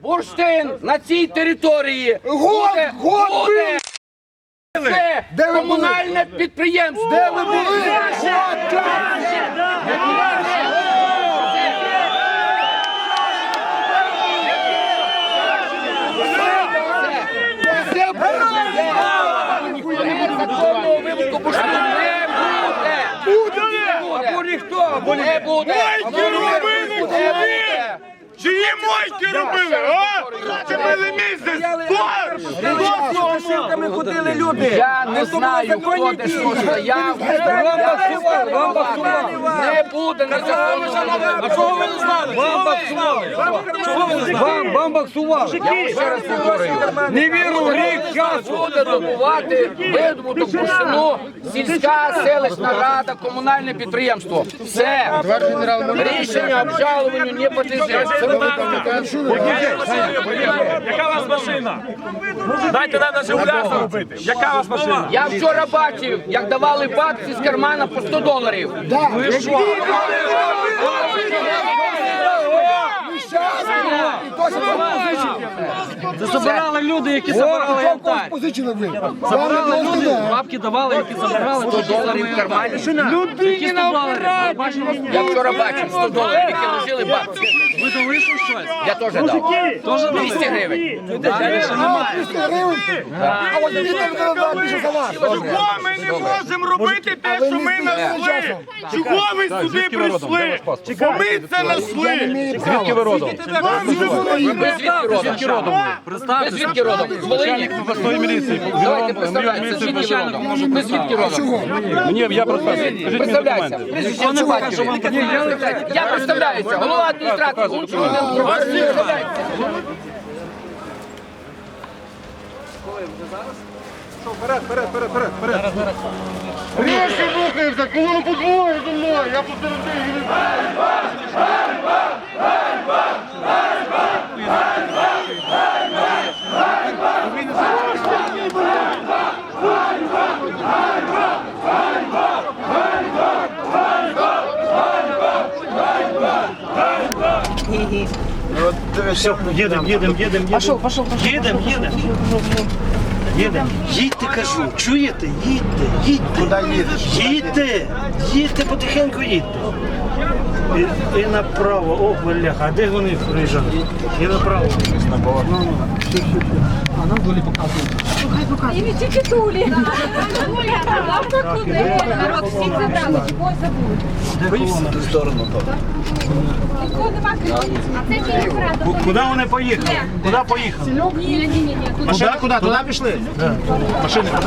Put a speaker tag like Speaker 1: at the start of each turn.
Speaker 1: бурштин на цій території
Speaker 2: Год,
Speaker 1: буде,
Speaker 2: год
Speaker 1: буде. Це
Speaker 2: Де ви
Speaker 1: комунальне підприємство.
Speaker 2: Де ви були? Так!
Speaker 1: Це буде. Законного вивозку бурштину не буде. Або ніхто, або не буде.
Speaker 3: Мойки робили
Speaker 1: Не.
Speaker 3: Чиї мойки робили, а? Чи мали місце? Хто?
Speaker 4: ходили люди.
Speaker 1: Я не знаю, хто де що стояв. Не буде незаконного.
Speaker 4: А чого ви не знали? Вам баксували. Вам, баксували.
Speaker 1: Я вам ще раз повторюю.
Speaker 4: Не віру в.
Speaker 1: Буде добувати видобуток бурштину сільська селищна рада, комунальне підприємство. Все. Рішення обжалуванню не подлежить.
Speaker 5: Яка у вас машина? Дайте нам на Жигуляса робити. Яка у вас машина?
Speaker 1: Я вчора бачив, як давали бабці з кармана по 100 доларів.
Speaker 4: Це забирали люди, які забирали янтарь.
Speaker 2: Позичили ви.
Speaker 4: Забирали люди, бабки давали, які забирали 100
Speaker 1: Доларів в кармані.
Speaker 4: Які 100 доларів? Ви бачили?
Speaker 1: Я вчора бачив 100 доларів, які лежили бабці.
Speaker 4: Ви дали що щось?
Speaker 1: Я теж дав.
Speaker 4: Теж
Speaker 1: 200 гривень.
Speaker 4: Більше немає.
Speaker 2: 200 гривень. А от діти не більше за вас.
Speaker 3: Чого ми не можемо робити те, що ми несли? Чого ви сюди прийшли? Бо ми це несли.
Speaker 5: Звідки ви родом?
Speaker 1: Ви звідки родом? Ви
Speaker 4: Представте,
Speaker 1: звідки родом? З Волині?
Speaker 5: обласної міліції.
Speaker 1: Давайте представляйтеся. Звідки родом? Ви звідки родом?
Speaker 5: Мені я просто
Speaker 1: Представляйся. Я представляюся. Голова адміністрації. Гунчук Володимир Миколаївич. Представляйся.
Speaker 3: Гроші рухаються, колону подвоє зі мною, я посередині.
Speaker 6: Все, їдемо, їдемо, їдемо. Пошов, пошов, пошов. Їдемо, їдемо. Їдемо. Їдьте, кажу, чуєте? Їдьте, їдьте. Куди їдеш? Їдьте, їдьте, потихеньку їдьте. І, і направо, о, бляха, а де вони приїжджають? І направо.
Speaker 7: І не тільки тулі. Правда, туди. Народ всіх забрали, чогось забули.
Speaker 6: В сторону то. Куди вони поїхали? Куди поїхали?
Speaker 7: Ні, ні, ні, ні.
Speaker 6: Машини куди? Туди пішли? Машина куди?